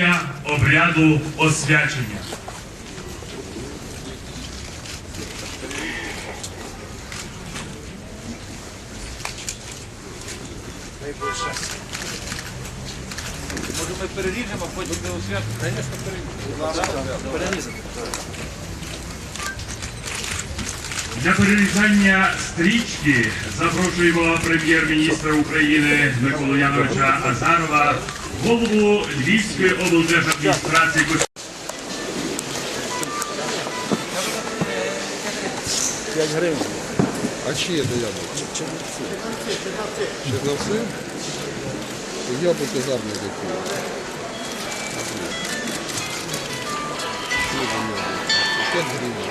проведення обряду освячення. Може ми переріжемо, потім не освятимо? Звісно, переріжемо. Для перерізання стрічки запрошуємо прем'єр-міністра України Миколу Яновича Азарова, голову Львівської облдержадміністрації. А чиє до яблук? Черновці? Яблуки гарні такі. 5 гривень.